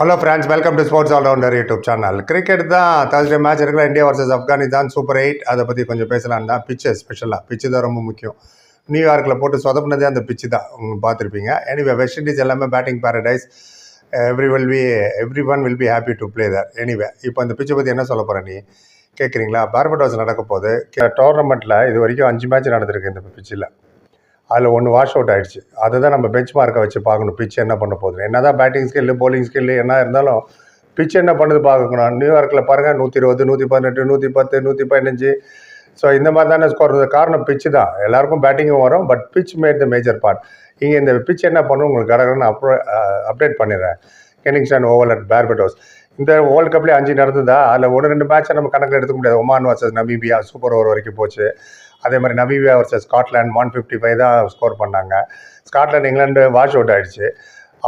Hello friends welcome to sports allrounder YouTube channel cricket தான் Thursday match இருக்குல்ல India versus Afghanistan super eight அதை பற்றி கொஞ்சம் பேசலான்னு தான் பிச்சு ஸ்பெஷலாக பிச்சு தான் ரொம்ப முக்கியம். நியூயார்க்கில் போட்டு சொதப்பினதே அந்த பிச்சு தான். பார்த்துருப்பீங்க. எனிவே வெஸ்ட் இண்டீஸ் எல்லாமே batting paradise every will be every one will be happy to play there anyway இப்போ அந்த பிச்சை பற்றி என்ன சொல்ல போகிற நீ? கேட்குறீங்களா பார்படோஸ் நடக்க போகுது. டோர்னமெண்ட்டில் இது வரைக்கும் அஞ்சு மேட்ச் நடந்திருக்கு இந்த பிச்சில் அதில் ஒன்று வாஷ் அவுட் ஆகிடுச்சு அதை தான் நம்ம பெஞ்ச் மார்க்கை வச்சு பார்க்கணும். பிச் என்ன பண்ண போகுது என்ன தான் பேட்டிங் ஸ்கில்லு போலிங் ஸ்கில்லு என்ன இருந்தாலும் பிச் என்ன பண்ணுது பார்க்கணும். நியூயார்க்கில் பாருங்கள் நூற்றி இருபது நூற்றி பதினெட்டு நூற்றி பத்து நூற்றி பதினஞ்சு ஸோ இந்த மாதிரி தானே ஸ்கோர் காரணம் பிச்சு தான். எல்லாருக்கும் பேட்டிங்கும் வரும் but pitch made the major part இங்கே இந்த பிச் என்ன பண்ணும்? உங்களுக்கு கடகடன்னு அப்ரோ அப்டேட் பண்ணிடுறேன். கெனிங்ஸ்டன் ஓவல் அட் பேர்பட்டோஸ் இந்த வேர்ல்டு கப்லேயே அஞ்சு நடந்ததா? அதில் ஒன்று ரெண்டு மேட்சை நம்ம கணக்கில் எடுத்துக்க முடியாது. Oman versus Namibia super over வரைக்கும் போச்சு. அதே மாதிரி Namibia versus Scotland one fifty five தான் ஸ்கோர் பண்ணாங்க. ஸ்காட்லாண்ட் இங்கிலாந்து வாஷ் அவுட் ஆயிடுச்சு.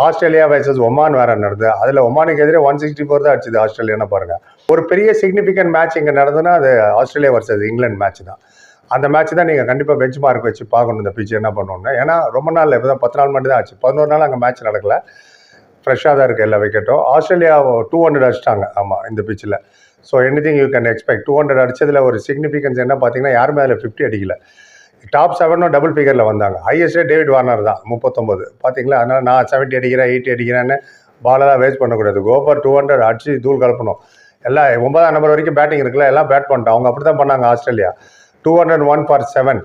ஆஸ்திரேலியா வர்சஸ் ஒமான் வேற நடந்தது. அதில் ஒமானுக்கு எதிரே ஒன் சிக்ஸ்டி ஃபோர் தான் அடிச்சது ஆஸ்திரேலியான்னு பாருங்கள் ஒரு பெரிய சிக்னிஃபிகண்ட் மேட்ச் இங்கே நடந்ததுன்னா அது ஆஸ்திரேலியா வர்சஸ் இங்கிலாந்து மேட்ச் தான். அந்த மேட்ச் தான் நீங்கள் கண்டிப்பாக பெஞ்ச் மார்க் வச்சு பார்க்கணும் இந்த பிச்சு என்ன பண்ணணும்னு. ஏன்னா ரொம்ப நாள் இப்போ தான் பத்து நாள் மட்டும் தான் ஆச்சு. பதினோரு நாள் அங்கே மேட்ச் நடக்கல. ஃப்ரெஷ்ஷாக தான் இருக்குது எல்லா விக்கெட்டும் ஆஸ்திரேலியா டூ ஹண்ட்ரட் அடிச்சிட்டாங்க. ஆமாம் இந்த பிச்சில் so anything you can expect two hundred அடிச்சதில் ஒரு சிக்னிஃபிகன்ஸ் என்ன பார்த்தீங்கன்னா யாருமே அதில் ஃபிஃப்டி அடிக்கல. டாப் செவனும் டபுள் ஃபிகரில் வந்தாங்க. ஹையஸ்டே டேவிட் வார்னர் தான் முப்பத்தொம்போது பார்த்தீங்களா? அதனால் நான் செவன்ட்டி அடிக்கிறேன் எயிட்டி அடிக்கிறேன்னு பாலெல்லாம் வேஸ்ட் பண்ணக்கூடாது. கோபர் டூ ஹண்ட்ரட் அடிச்சு தூள் கலப்பணும். எல்லாம் ஒன்பதாம் நம்பர் வரைக்கும் பேட்டிங் இருக்குல்ல எல்லாம் பேட் பண்ணிட்டோம். அவங்க அப்படி தான் பண்ணாங்க Australia. Two hundred one for seven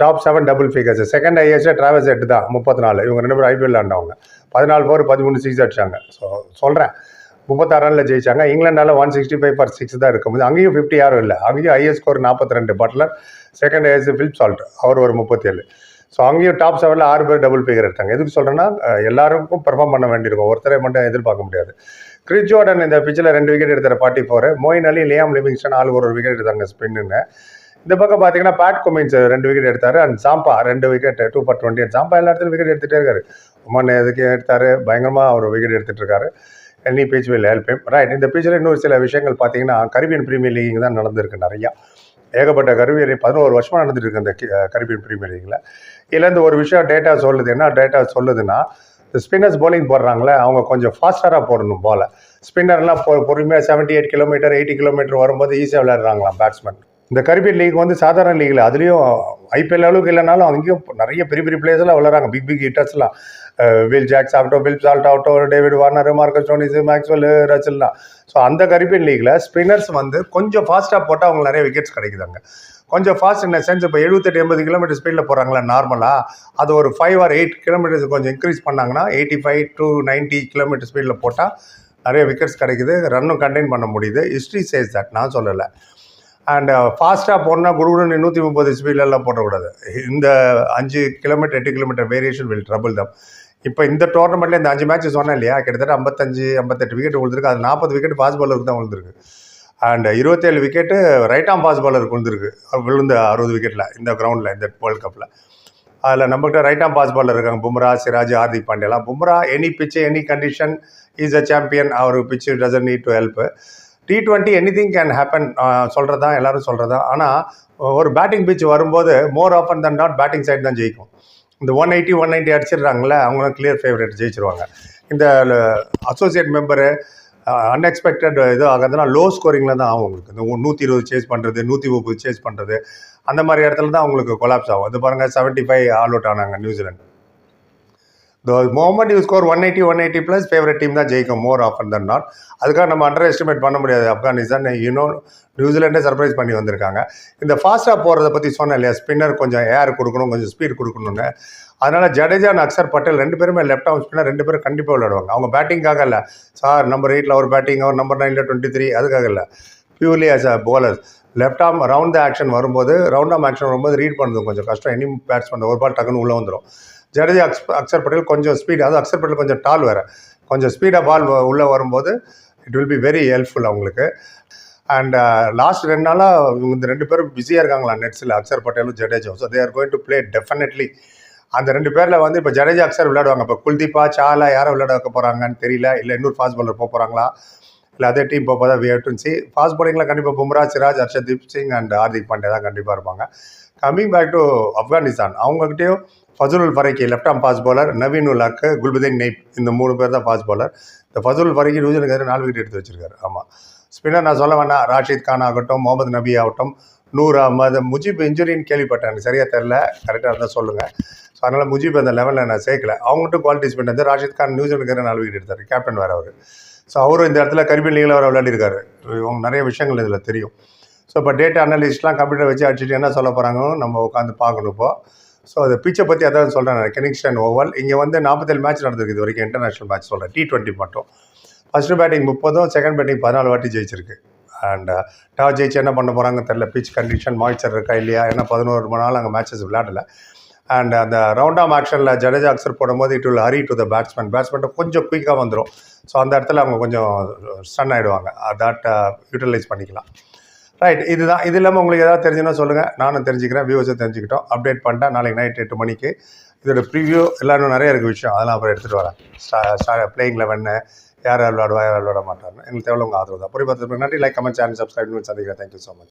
top seven double figures second highest Travis எட்டு தான் முப்பத்தி நாலு இவங்க ரெண்டு பேரும் ஐபிஎல் ஆண்டவங்க. பதினாலு போர் பதிமூணு சிக்ஸ் அடிச்சாங்க. ஸோ சொல்கிறேன் முப்பத்தாறு ரனில் ஜெயிச்சாங்க. இங்கிலாண்டால் one sixty five for six தான் இருக்கும்போது அங்கேயும் ஃபிஃப்டி யாரும் இல்லை. அங்கேயும் ஹையஸ்ட் ஸ்கோர் நாற்பத்தி ரெண்டு Buttler second highest Philip Salt அவர் ஒரு முப்பத்தேழு. ஸோ அங்கேயும் டாப் செவனில் ஆறு பேர் டபுள் ஃபிகர் எடுத்தாங்க. எதுக்கு சொல்கிறேன்னா எல்லாருக்கும் பெர்ஃபார்ம் பண்ண வேண்டியிருக்கும். ஒருத்தரை மட்டும் எதிர்பார்க்க முடியாது. கிரிஸ் ஜோர்டன் இந்த பிச்சில் ரெண்டு விக்கெட் எடுத்தார் forty four Moeen Ali Liam Livingstone ஆள் ஒரு விக்கெட் எடுத்தாங்க ஸ்பின்னு இந்த பக்கம் பார்த்தீங்கன்னா பேட் கொமின்ஸ் ரெண்டு விக்கெட் எடுத்தார். அண்ட் சாம்பா ரெண்டு wicket two for twenty and Zampa எல்லா இடத்துலையும் விக்கெட் எடுத்துகிட்டே இருக்காரு. உமன் எதுக்கு எடுத்தார்? பயங்கரமாக அவர் விக்கெட் எடுத்துகிட்டு இருக்காரு. Any pitch will help right இந்த பீச்சில் இன்னொரு சில விஷயங்கள் பார்த்தீங்கன்னா கரீபியன் பிரீமியர் லீக் தான் நடந்திருக்கு நிறையா. ஏகப்பட்ட கருவியல் பதினோரு வருஷமாக நடந்துட்டு இருக்கு அந்த கரீபியன் கரிபியன் பிரீமியர் லீக்கில் இதுலேருந்து ஒரு விஷயம் டேட்டா சொல்லுது. என்ன டேட்டா சொல்லுதுன்னா ஸ்பின்னர்ஸ் போலிங் போடுறாங்களே அவங்க கொஞ்சம் ஃபாஸ்டராக போடணும் போல் ஸ்பின்னர்லாம் பொ பொறுமையாக seventy eight kilometre eighty kilometre வரும்போது ஈஸியாக விளையாடுறாங்களாம் பேட்ஸ்மேன் இந்த கரிபியன் லீக் வந்து சாதாரண லீக்ல. அதுலேயும் ஐபிஎல் அளவுக்கு இல்லைனாலும் அங்கேயும் நிறைய பெரிய பெரிய பிளேயர்ஸ் எல்லாம் விளையாடுறாங்க. பிக் பிக் ஹிட்டர்ஸ்லாம் வில் ஜாக்ஸ் ஆகட்டும் பில் சால்ட் ஆகட்டும் David Warner Marcus Stoinis Maxwell ரச்சல்லாம் so அந்த கரிபியன் லீக்ல ஸ்பின்னர்ஸ் வந்து கொஞ்சம் ஃபாஸ்ட்டாக போட்டால் அவங்களுக்கு நிறைய விக்கெட்ஸ் கிடைக்குதாங்க. கொஞ்சம் ஃபாஸ்ட் என்ன சென்ஸ் இப்போ எழுபத்தெட்டு எண்பது கிலோமீட்டர் ஸ்பீடில் போகிறாங்களா நார்மலாக அது ஒரு ஃபைவ் ஆர் எயிட் கிலோமீட்டர்ஸ் கொஞ்சம் இன்க்ரீஸ் பண்ணாங்கன்னா eighty five to ninety kilometre ஸ்பீடில் போட்டால் நிறைய விக்கெட்ஸ் கிடைக்குது. ரன்னும் கண்டெயின் பண்ண முடியுது. ஹிஸ்ட்ரி சேஸ் தட் நான் சொல்லலை. அண்டு ஃபாஸ்ட்டாக போனால் குடுகுடுன்னு நூற்றி முப்பது ஸ்பீட்லலாம் போடக்கூடாது. இந்த அஞ்சு கிலோமீட்டர் எட்டு kilometre variation will trouble them இப்போ இந்த டோர்னமெண்ட்டில் இந்த அஞ்சு மேட்ச் சொன்னேன் இல்லையா? கிட்டத்தட்ட ஐம்பத்தஞ்சு ஐம்பத்தெட்டு விக்கெட் விழுந்திருக்கு அது நாற்பது விக்கெட் ஃபாஸ்ட் பாலருக்கு தான் விழுந்திருக்கு அண்ட் uh, இருபத்தேழு விக்கெட்டு ரைட் ஆம் ஃபாஸ்ட் பாலருக்கு விழுந்திருக்கு விழுந்த அறுபது விக்கெட்டில் இந்த கிரவுண்டில் இந்த வேர்ல்ட் கப்பில் அதில் நம்மகிட்ட ரைட் ஆம் ஃபாஸ்ட் பாலர் இருக்காங்க. Bumrah Siraj Hardik பாண்டியலாம் Bumrah any pitch any condition is a champion our pitch doesn't need to help T twenty any thing can happen சொல்கிறதா எல்லாரும் சொல்கிறதா ஆனால் ஒரு பேட்டிங் பிச் வரும்போது more often than not batting side தான் ஜெயிக்கும். இந்த ஒன் எயிட்டி ஒன் நைன்ட்டி அடிச்சிடுறாங்களே அவங்களும் கிளியர் ஃபேவரேட் ஜெயிச்சிருவாங்க. இந்த அசோசியேட் மெம்பரு அன்எக்ஸ்பெக்டட் இது ஆகிறதுனா லோ ஸ்கோரிங்கில் தான் ஆகும் உங்களுக்கு. இந்த நூற்றி இருபது சேஸ் பண்ணுறது நூற்றி முப்பது சேஸ் பண்ணுறது அந்த மாதிரி இடத்துல தான் அவங்களுக்கு கொலாப்ஸ் ஆகும். அது பாருங்கள் செவன்ட்டி ஃபைவ் ஆல் அவுட் ஆனாங்க New Zealand. The moment you score one eighty one eighty plus favourite team தான் ஜெயிக்கும். மோர் ஆஃபன் தன் நாட் அதுக்காக நம்ம அண்டர் எஸ்டிமேட் பண்ண முடியாது. ஆப்கானிஸ்தான் இன்னும் நியூசிலாண்டே சர்ப்ரைஸ் பண்ணி வந்திருக்காங்க. இந்த ஃபாஸ்ட்டாக போகிறத பற்றி சொன்னேன் இல்லையா? ஸ்பின்னர் கொஞ்சம் ஏர் கொடுக்கணும் கொஞ்சம் ஸ்பீட் கொடுக்கணும்னு. அதனால் ஜடேஜா அக்சர் பட்டேல் ரெண்டு பேருமே லெஃப்ட் ஆஃப் ஸ்பின்னர் ரெண்டு பேரும் கண்டிப்பாக விளையாடுவாங்க. அவங்க பேட்டிங்காக இல்லை. சார் நம்பர் எயிட்டில் ஒரு பேட்டிங் அவர் நம்பர் நைனில் டுவெண்ட்டி த்ரீ அதுக்காக இல்லை. Purely as a bowlers left arm round the action வரும்போது ரவுண்ட் ஆம் ஆக்ஷன் வரும்போது ரீட் பண்ணுறது கொஞ்சம் கஷ்டம். எனி பேட்ஸ்மேன் ஒரு பால் டக்குன்னு உள்ளே வந்துடும் ஜடேஜா அக்ஸ் அக்ஷர் பட்டேல் கொஞ்சம் ஸ்பீடு அதுவும் அக்ஷர் பட்டேல் கொஞ்சம் டால் வேறு. கொஞ்சம் ஸ்பீடாக பால் உள்ளே வரும்போது it will be very helpful அவங்களுக்கு. அண்ட் லாஸ்ட் uh, ரெண்டு நாளாக இவங்க இந்த ரெண்டு பேரும் பிஸியாக இருக்காங்களா நெட்ஸில் அக்ஷர் பட்டேலும் ஜடேஜாவும். So they are going to play definitely அந்த ரெண்டு பேரில் வந்து இப்போ ஜடேஜா அக்ஷர் விளையாடுவாங்க. இப்போ குல்தீப்பா சாலா யாரை விளையாட வைக்க போகிறாங்கன்னு தெரியல. இல்லை இன்னொரு ஃபாஸ்ட் பாலர் போக போகிறாங்களா இல்லை அதே டீம் போக தான் வியட்டும் சி ஃபாஸ்ட் பாலிங்கில் கண்டிப்பாக பும்ரா சிராஜ் ஹர்ஷதீப் சிங் அண்ட் ஹார்திக் பாண்டே தான் கண்டிப்பாக இருப்பாங்க. Coming back to Afghanistan அவங்ககிட்டயும் Fazal Farooqi left arm fast bowler Naveen அக்கு குல்புதீன் நெய்ப் இந்த மூணு பேர் தான் ஃபாஸ்ட் bowler. இந்த ஃபசுல் ஃபரைக்கி நியூசிலாந்து நாலு விக்கெட் எடுத்து வச்சிருக்காரு. ஆமாம் ஸ்பின்னர் நான் சொல்ல வேணாம் ராஷித் கான் ஆகட்டும் முகமது நபி ஆகட்டும் நூறு அஹமது முஜிப் இன்ஜுரின்னு கேள்விப்பட்டேன். எனக்கு சரியாக தெரில கரெக்டாக இருந்தால் சொல்லுங்கள் ஸோ அதனால் முஜிப் அந்த லெவலில் நான் சேர்க்கல. அவங்ககிட்ட குவாலிட்டி ஸ்பின் வந்து ராஷித் கான் நியூசிலாந்துக்கார நாலு விக்கெட் எடுத்தார். கேப்டன் வேறு அவர். ஸோ அவரும் இந்த இடத்துல கரிபியன் லீகில் அவர் விளையாடிருக்காரு. இவங்க நிறைய விஷயங்கள் இதில் தெரியும். ஸோ இப்போ டேட்டா அனலிஸ்ட்லாம் கம்ப்யூட்டர் வச்சு அடிச்சுட்டு என்ன சொல்ல போகிறாங்கன்னு நம்ம உட்காந்து பார்க்கணும் இப்போது ஸோ அது பிச்சை பற்றி அதான் சொல்கிறேன் நான். கெனிங்ஸ்டன் ஓவல் இங்கே வந்து நாற்பத்தேழு மேட்ச் நடந்திருக்கு இது வரைக்கும் இன்டர்நேஷனல் மேட்ச் சொல்கிறேன் டி ட்வெண்ட்டி மட்டும். ஃபஸ்ட்டு பேட்டிங் முப்பதும் செகண்ட் பேட்டிங் பதினாலு வாட்டி ஜெயிச்சிருக்கு. அண்ட் uh, டாஸ் ஜெயிச்சு என்ன பண்ண போகிறாங்க தெரில பிச் கண்டிஷன் மாய்ச்சர் இருக்கா இல்லையா? ஏன்னா பதினோரு மணி நாள் அங்கே மேட்சஸ் விளையாடல. அண்ட் அந்த ரவுண்ட் ஆம் ஆக்ஷனில் ஜடேஜா அக்சர் போடும்போது it will hurry to the batsman batsman கொஞ்சம் குயிக்காக வந்துடும் ஸோ அந்த இடத்துல அவங்க கொஞ்சம் ஸ்டன் ஆகிடுவாங்க தட் யூட்டிலைஸ் பண்ணிக்கலாம். ரைட் இதுதான். இது இல்லாமல் உங்களுக்கு ஏதாவது தெரிஞ்சுன்னா சொல்லுங்கள் நானும் தெரிஞ்சுக்கிறேன் வியூஸை தெரிஞ்சுக்கிட்டோம். அப்டேட் பண்ணிட்டேன் நாளைக்கு நைட் எட்டு மணிக்கு இதோட ப்ரிவ்யூ எல்லாரும் நிறைய இருக்குது விஷயம். அதெல்லாம் அப்புறம் எடுத்துகிட்டு வரேன். ஸ்டா ஸ்டா பிளேயிங் லெவன்னு யார் யார் விளாடுவா யார் விளாட மாட்டாங்க எங்களுக்கு தேவை உங்கள் ஆதரவு தான். புரிய பார்த்துட்டு நன்றி லைக் கமெண்ட் சேனல் சப்ஸ்கிரைப் பண்ணி சந்திக்கிறேன். Thank you so much